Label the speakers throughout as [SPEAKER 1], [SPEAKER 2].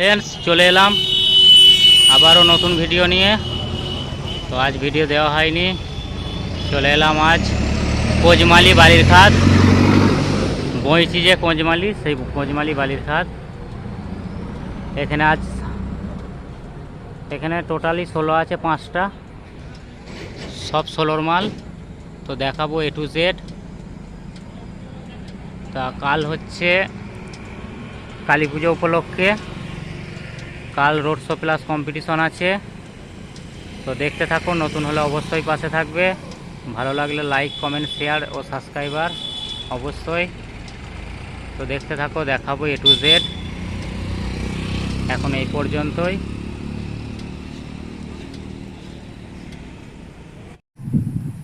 [SPEAKER 1] Friends চলে এলাম। আবারও নতুন ভিডিও নিয়ে। তো আজ ভিডিও দেওয়া হয়নি। চলে এলাম আজ কোজমালি বালির খাত বইছি যে কোজমালি সেই কোজমালি বালির খাত এখানে আজ এখানে টোটালি ষোলো আছে পাঁচটা। সব ষোলোর মাল। তো দেখাবো এ টু জেড তা কাল হচ্ছে কালী পুজো উপলক্ষে। কাল রোড শো প্লাস কম্পিটিশন আছে। তো দেখতে থাকুন, নতুন হলে অবশ্যই পাশে থাকবে। ভালো লাগলে লাইক কমেন্ট শেয়ার ও সাবস্ক্রাইবার অবশ্যই। তো দেখতে থাকো, দেখাবো এ টু জেড এখন এই পর্যন্তই।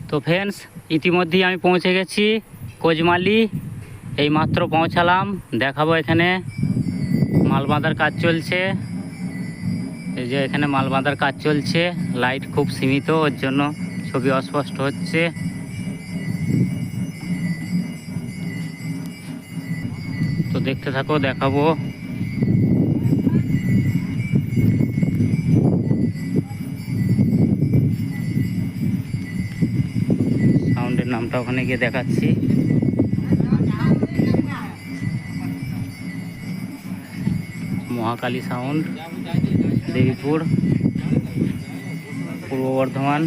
[SPEAKER 1] তো ফ্রেন্ডস ইতিমধ্যেই আমি পৌঁছে গেছি কোজমালি এই মাত্র পৌঁছালাম, দেখাবো এখানে। মাল বাঁধার কাজ চলছে। এই যে এখানে মাল বাঁধার কাজ চলছে, লাইট খুব সীমিত, ওর জন্য ছবি অস্পষ্ট হচ্ছে। তো দেখতে থাকো, দেখাবো। সাউন্ডের নামটা ওখানে গিয়ে দেখাচ্ছি। মহাকালী সাউন্ড দেবীপুর পূর্ব বর্ধমান।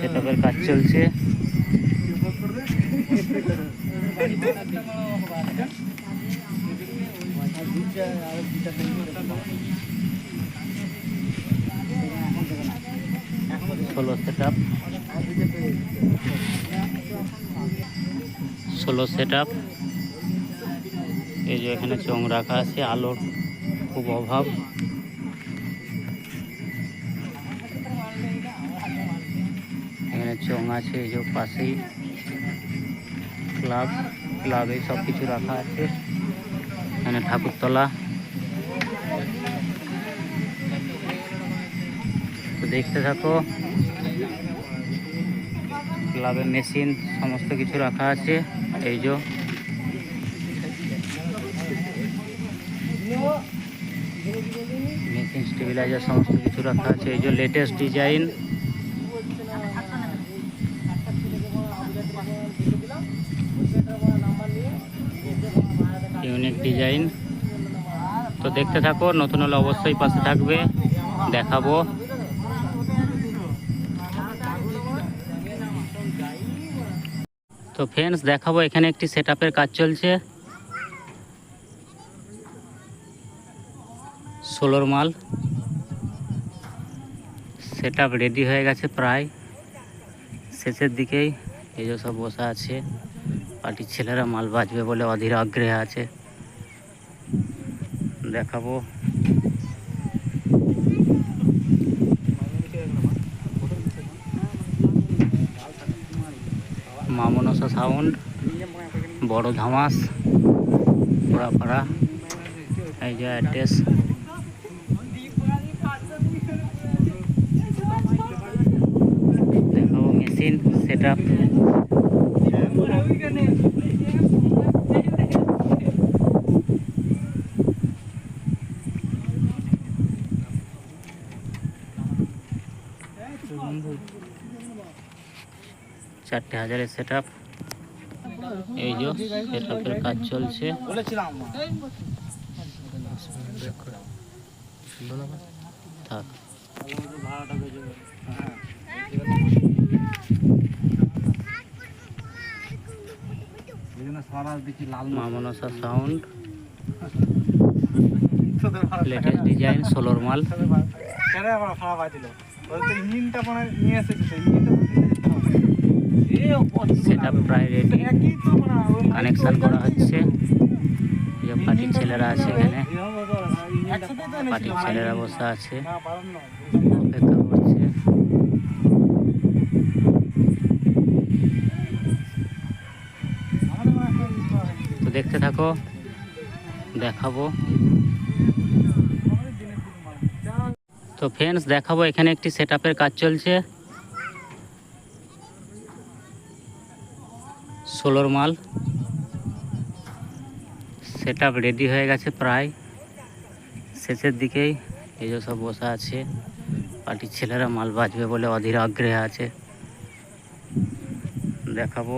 [SPEAKER 1] সেটআপের কাজ চলছে। ষোলো সেট আপ ষোলো সেট আপ এই যে এখানে চং রাখা আছে, আলোর খুব অভাব। এখানে চং আছে, এই যে পাশেই ক্লাব, ক্লাবে সব কিছু রাখা আছে। এখানে ঠাকুরতলা। দেখতে থাকো, ক্লাবের মেশিন, সমস্ত কিছু রাখা আছে। এই যে মেশিন স্টেবিলাইজার সমস্ত কিছু রাখা আছে। এই যে লেটেস্ট ডিজাইন ইউনিক ডিজাইন তো দেখতে থাকো, নতুন হলে অবশ্যই পাশে থাকবে। দেখাবো। তো ফ্রেন্ডস দেখাবো এখানে একটি সেট কাজ চলছে। ষোলোর মাল। সেট রেডি হয়ে গেছে প্রায়। শেষের দিকেই এই যে সব বসা আছে। পার্টির ছেলেরা মাল বাজবে বলে অধীর আগ্রহে আছে। দেখাবো। মামনসা সাউন্ড বড় ধামাস, পোড়াপাড়া, এই যে অ্যাড্রেস দেখাবো মেশিন সেট আপ চারটে হাজারের সেট আপ এই যে সেট আপের কাজ চলছে। থাক। মামনসা সাউন্ড। লেটেস্ট ডিজাইন সোলোর মাল। সেট প্রায় রেডি কানেকশান করা হচ্ছে। এই পার্টির ছেলেরা আছে এখানে। পার্টির ছেলেরা বসে আছে অপেক্ষা করছে তো দেখতে থাকো, দেখাবো। তো ফ্রেন্ডস দেখাবো, এখানে একটি সেট কাজ চলছে। ষোলোর মাল। সেট রেডি হয়ে গেছে প্রায়। শেষের দিকেই এই যে সব বসা আছে। পার্টির ছেলেরা মাল বাজবে বলে অধীর আগ্রহে আছে। দেখাবো।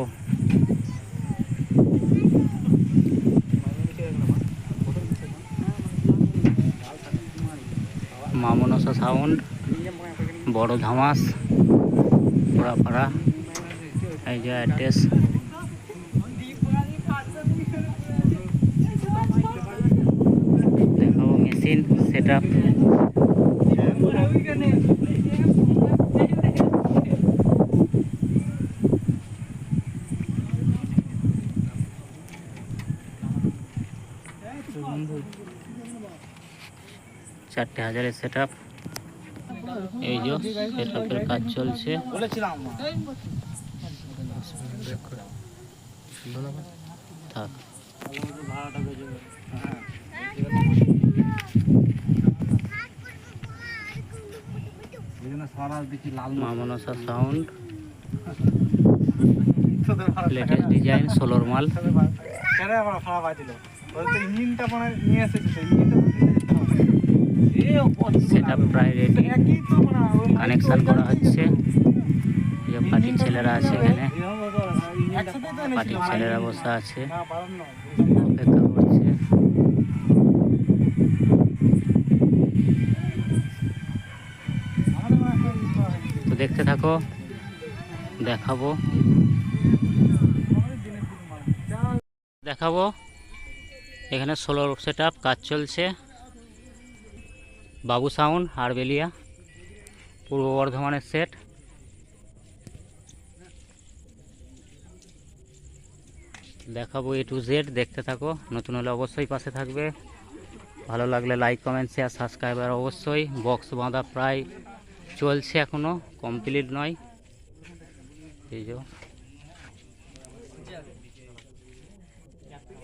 [SPEAKER 1] মামনসা সাউন্ড বড় ধামাস পোড়াপাড়া এই যে অ্যাড্রেস। দেখাবো মেশিন সেট আপ চারটে হাজারের সেট আপ এই যে সেট আপের কাজ চলছে। থাক। লেটেস্ট ডিজাইন সোলোর মাল।
[SPEAKER 2] নিয়ে এসেছে।
[SPEAKER 1] সেট প্রায় রেডি কানেকশন করা হচ্ছে। যে পার্টির ছেলেরা আছে এখানে। পার্টির ছেলেরা বসে আছে। অপেক্ষা করছে। তো দেখতে থাকো, দেখাবো। দেখাবো। এখানে সোলার সেট কাজ চলছে। বাবু সাউন্ড হারবেলিয়া, পূর্ব বর্ধমানের সেট। দেখাবো এ টু জেড দেখতে থাকো, নতুন হলে অবশ্যই পাশে থাকবে। ভালো লাগলে লাইক কমেন্ট শেয়ার সাবস্ক্রাইবার অবশ্যই। বক্স বাঁধা প্রায় চলছে এখনও কমপ্লিট নয়। এই যে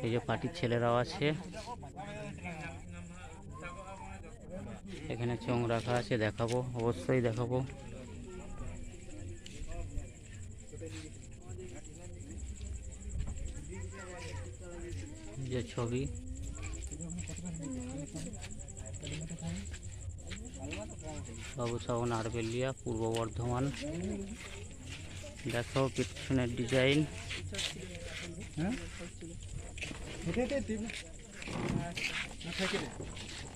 [SPEAKER 1] এই যে পার্টির ছেলেরাও আছে। এখানে চোং রাখা আছে দেখাবো অবশ্যই দেখাবো যে ছবি বাবু সাবন আরবেলিয়া পূর্ব বর্ধমান দেখো পিছনের ডিজাইন
[SPEAKER 2] দে।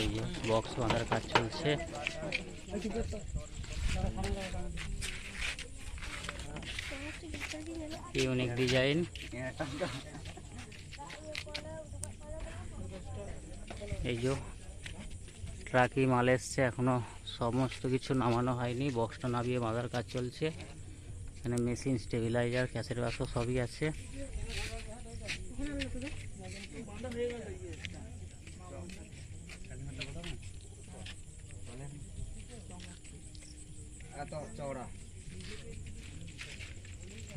[SPEAKER 1] এই যে বক্স বাঁধার কাজ চলছে। ইউনিক ডিজাইন এই যে ট্রাকি মাল এসছে, এখনও সমস্ত কিছু নামানো হয়নি। বক্সটা নামিয়ে বাঁধার কাজ চলছে। এখানে মেশিন স্টেবিলাইজার ক্যাসেট বাক্স সবই আছে।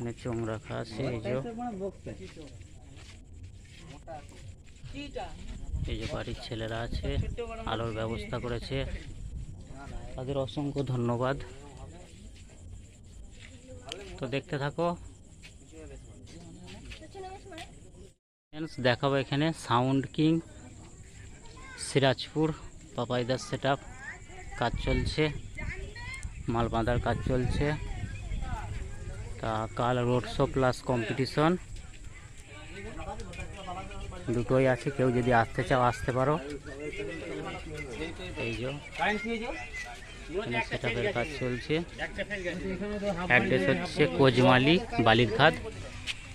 [SPEAKER 1] এখানে চোং রাখা আছে এই যে। এই যে বাড়ির ছেলেরা আছে, আলোর ব্যবস্থা করেছে। তাদের অসংখ্য ধন্যবাদ। তো দেখতে থাকো। দেখাবো এখানে সাউন্ড কিং সিরাজপুর পাপাইদার সেট কাজ চলছে মাল বাঁধার কাজ চলছে, তা কাল রোড শো প্লাস কম্পিটিশন দুটোই আছে, কেউ যদি আসতে চাও, আসতে পারো। এই যে, এখানে সেটআপের কাজ চলছে। অ্যাড্রেস হচ্ছে কোজমালি বালির খাদ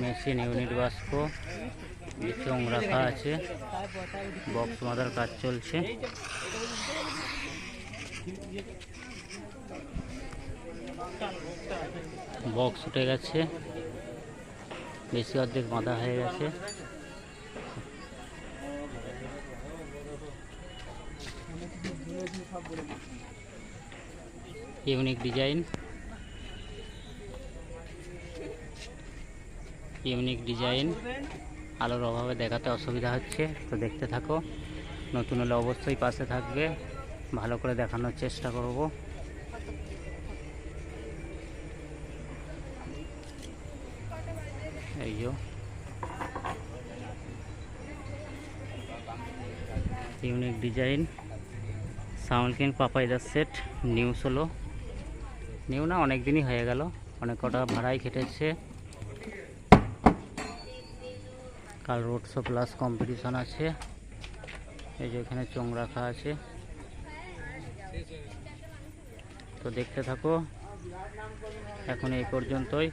[SPEAKER 1] মেশিন ইউনিট বাস্ক চোং রাখা আছে, বক্স মাদার কাজ চলছে। বক্স উঠে গেছে, বেশি অর্ধেক বাঁধা হয়ে গেছে। Unique design. Unique design. আলোর অভাবে দেখাতে অসুবিধা হচ্ছে, তো দেখতে থাকো। নতুন হলে অবশ্যই পাশে থাকবে। ভালো করে দেখানোর চেষ্টা করব। এই যো। Unique design. সাউন্ড কিং পাপাইদার সেট, নিউ ষোলো নিউ না অনেক দিনই হয়ে গেল। অনেক কটা ভাড়াই কেটেছে কাল রোড শো প্লাস কম্পিটিশন আছে। এই যে এখানে চোং রাখা আছে। তো দেখতে থাকো, এখন এই পর্যন্তই।